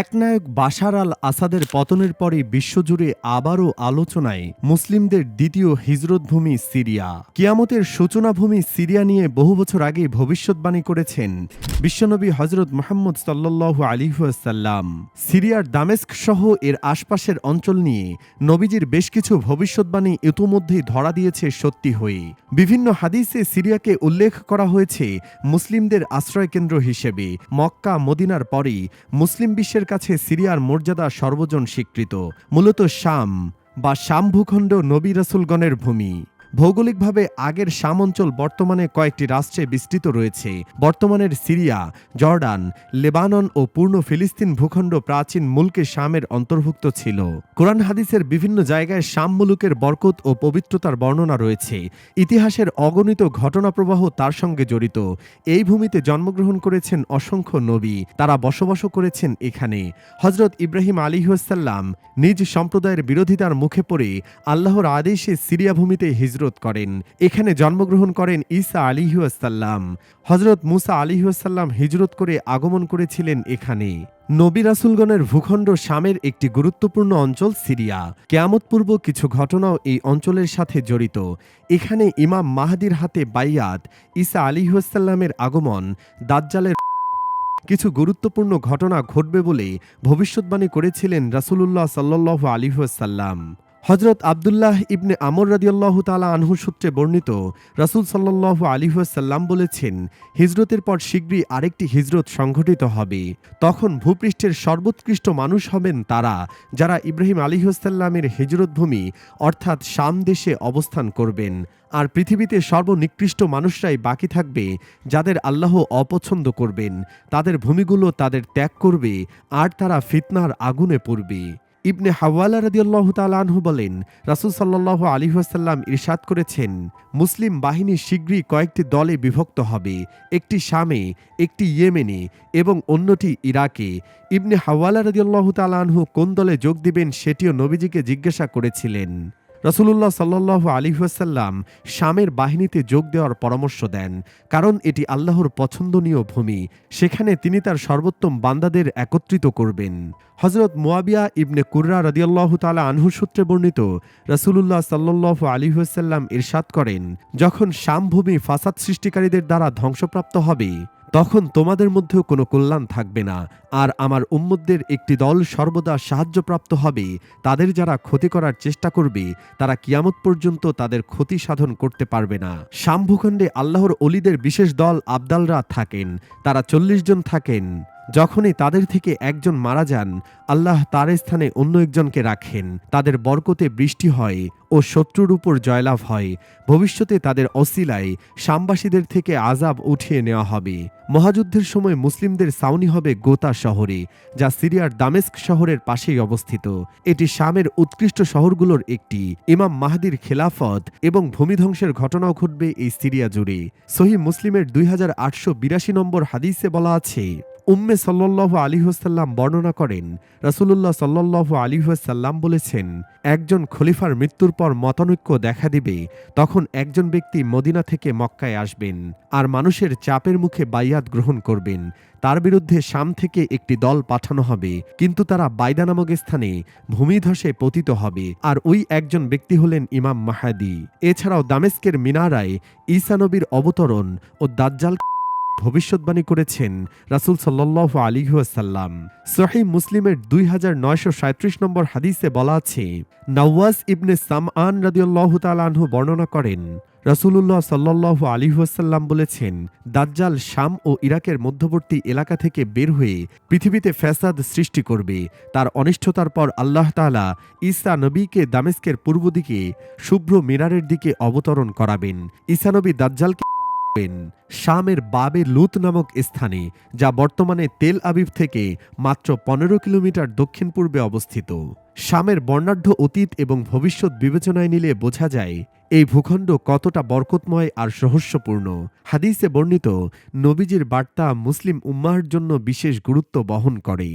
একনায়ক বাশার আল আসাদের পতনের পরে বিশ্বজুড়ে আবারও আলোচনায় মুসলিমদের দ্বিতীয় হিজরতভূমি সিরিয়া। কিয়ামতের সূচনাভূমি সিরিয়া নিয়ে বহু বছর আগে ভবিষ্যৎবাণী করেছেন বিশ্বনবী হজরত মোহাম্মদ সাল্লাহ আলিহাসাল্লাম সিরিয়ার দামেস্ক সহ এর আশপাশের অঞ্চল নিয়ে নবীজির বেশ কিছু ভবিষ্যৎবাণী ইতোমধ্যেই ধরা দিয়েছে সত্যি হয়ে। বিভিন্ন হাদিসে সিরিয়াকে উল্লেখ করা হয়েছে মুসলিমদের আশ্রয়কেন্দ্র হিসেবে। মক্কা, মদিনার পরেই মুসলিম বিশ্বের কাছে সিরিয়ার মর্যাদা সর্বজন স্বীকৃত মূলত শাম বা শাম ভূখণ্ড নবী রাসুলগণের ভূমি। ভৌগোলিকভাবে আগের শাম অঞ্চল বর্তমানে কয়েকটি রাষ্ট্রে বিস্তৃত রয়েছে। বর্তমানের সিরিয়া, জর্ডান, লেবানন ও পূর্ণ ফিলিস্তিন ভূখণ্ড প্রাচীন মুলকে শামের অন্তর্ভুক্ত ছিল। কোরআন হাদিসের বিভিন্ন জায়গায় শাম মুলুকের বরকত ও পবিত্রতার বর্ণনা রয়েছে। ইতিহাসের অগণিত ঘটনাপ্রবাহ তার সঙ্গে জড়িত। এই ভূমিতে জন্মগ্রহণ করেছেন অসংখ্য নবী। তারা বসবাস করেছেন এখানে। হজরত ইব্রাহিম আলিহাসাল্লাম নিজ সম্প্রদায়ের বিরোধিতার মুখে পড়ে আল্লাহর আদেশে সিরিয়া ভূমিতে হিজরত করেন। এখানে জন্মগ্রহণ করেন ঈসা আলিহাসাল্লাম হজরত মুসা আলিহাসাল্লাম হিজরত করে আগমন করেছিলেন এখানে। নবী রাসুলগণের ভূখণ্ড শামের একটি গুরুত্বপূর্ণ অঞ্চল সিরিয়া। কেয়ামতপূর্ব কিছু ঘটনাও এই অঞ্চলের সাথে জড়িত। এখানে ইমাম মাহাদির হাতে বাইয়াত, ঈসা আলিহাসাল্লামের আগমন, দাজ্জালের কিছু গুরুত্বপূর্ণ ঘটনা ঘটবে বলে ভবিষ্যৎবাণী করেছিলেন রাসূলুল্লাহ সাল্লাহ আলিহাসাল্লাম হজরত আবদুল্লাহ ইবনে আমর রাদিয়াল্লাহু তালা আনহু সূত্রে বর্ণিত, রাসূল সাল্লাহ আলিহাসাল্লাম বলেছেন, হিজরতের পর শীঘ্রই আরেকটি হিজরত সংঘটিত হবে। তখন ভূপৃষ্ঠের সর্বোৎকৃষ্ট মানুষ হবেন তারা, যারা ইব্রাহিম আলিহাসাল্লামের হিজরতভূমি, অর্থাৎ শাম দেশে অবস্থান করবেন। আর পৃথিবীতে সর্বনিকৃষ্ট মানুষরাই বাকি থাকবে, যাদের আল্লাহ অপছন্দ করবেন। তাদের ভূমিগুলো তাদের ত্যাগ করবে, আর তারা ফিতনার আগুনে পড়বে। ইবনে হাওয়ালা রদিউল্লাহ তালাহু বলেন, রাসুল সাল্লাহ আলিহাসাল্লাম ইরশাদ করেছেন, মুসলিম বাহিনী শীঘ্রই কয়েকটি দলে বিভক্ত হবে, একটি শামে, একটি ইয়েমেনে এবং অন্যটি ইরাকে। ইবনে হাওয়ালা রদিউল্লাহ তালাহু কোন দলে যোগ দিবেন সেটিও নবীজিকে জিজ্ঞাসা করেছিলেন। রসুল্লাহ সাল্লাহ আলিহাসাল্লাম শামের বাহিনীতে যোগ দেওয়ার পরামর্শ দেন, কারণ এটি আল্লাহর পছন্দনীয় ভূমি। সেখানে তিনি তার সর্বোত্তম বান্দাদের একত্রিত করবেন। হজরত মুয়াবিয়া ইবনে কুর্রা রদিয়াল্লাহ তালা আনহু সূত্রে বর্ণিত রসুল্লাহ সাল্লাহ আলিহাসাল্লাম ইরশাদ করেন, যখন শামভূমি ফাসাদ সৃষ্টিকারীদের দ্বারা ধ্বংসপ্রাপ্ত হবে তখন তোমাদের মধ্যেও কোনো কল্যাণ থাকবে না। আর আমার উম্মদদের একটি দল সর্বদা সাহায্যপ্রাপ্ত হবে। তাদের যারা ক্ষতি করার চেষ্টা করবে, তারা কিয়ামত পর্যন্ত তাদের ক্ষতি সাধন করতে পারবে না। শাম্ভুখণ্ডে আল্লাহর অলিদের বিশেষ দল আবদালরা থাকেন। তারা চল্লিশ জন থাকেন। যখনই তাদের থেকে একজন মারা যান, আল্লাহ তার স্থানে অন্য একজনকে রাখেন। তাদের বরকতে বৃষ্টি হয় ও শত্রুর উপর জয়লাভ হয়। ভবিষ্যতে তাদের অসিলায় শামবাসীদের থেকে আজাব উঠিয়ে নেওয়া হবে। মহাযুদ্ধের সময় মুসলিমদের সাউনি হবে গোতা শহরে, যা সিরিয়ার দামেস্ক শহরের পাশেই অবস্থিত। এটি শামের উৎকৃষ্ট শহরগুলোর একটি। ইমাম মাহাদির খেলাফত এবং ভূমিধ্বংসের ঘটনাও ঘটবে এই সিরিয়া জুড়ে। সহি মুসলিমের দুই হাজার আটশো বিরাশি নম্বর হাদিসে বলা আছে উম্মে সাল্লাহ আলিহাসাল্লাম বর্ণনা করেন, রাসুলুল্লাহ সাল্লাহ আলিহাসাল্লাম বলেছেন, একজন খলিফার মৃত্যুর পর মতানৈক্য দেখা দিবে, তখন একজন ব্যক্তি মদিনা থেকে মক্কায় আসবেন, আর মানুষের চাপের মুখে বাইয়াত গ্রহণ করবেন। তার বিরুদ্ধে শাম থেকে একটি দল পাঠানো হবে, কিন্তু তারা বাইদা নামক স্থানে ভূমিধসে পতিত হবে, আর ওই একজন ব্যক্তি হলেন ইমাম মাহাদি। এছাড়াও দামেস্কের মিনারায় ঈসানবীর অবতরণ ও দাজ্জাল ভবিষ্যৎবাণী করেছেন রাসুল সাল্লাহ আলিহাসাল্লাম সহি মুসলিমের দুই হাজার নয়শো সাঁত্রিশ নম্বর হাদিসে বলা আছে, নওয়াজ ইবনে সামআন রাদিউল্লাহ তালাহু বর্ণনা করেন রসুল্লাহ সাল্লাহ আলিহাসাল্লাম বলেছেন, দাজ্জাল শাম ও ইরাকের মধ্যবর্তী এলাকা থেকে বের হয়ে পৃথিবীতে ফ্যাসাদ সৃষ্টি করবে। তার অনিষ্ঠতার পর আল্লাহ তালা ঈসা নবীকে দামেস্কের পূর্ব দিকে শুভ্র মিনারের দিকে অবতরণ করাবেন। ঈসা নবী দাজ্জালকে করবেন শামের বাবে লুত নামক স্থানে, যা বর্তমানে তেল আবিব থেকে মাত্র পনেরো কিলোমিটার দক্ষিণ পূর্বে অবস্থিত। শামের বর্ণাঢ্য অতীত এবং ভবিষ্যৎ বিবেচনায় নিলে বোঝা যায়, এই ভূখণ্ড কতটা বরকতময় আর রহস্যপূর্ণ। হাদিসে বর্ণিত, নবীজির বার্তা মুসলিম উম্মাহর জন্য বিশেষ গুরুত্ব বহন করে।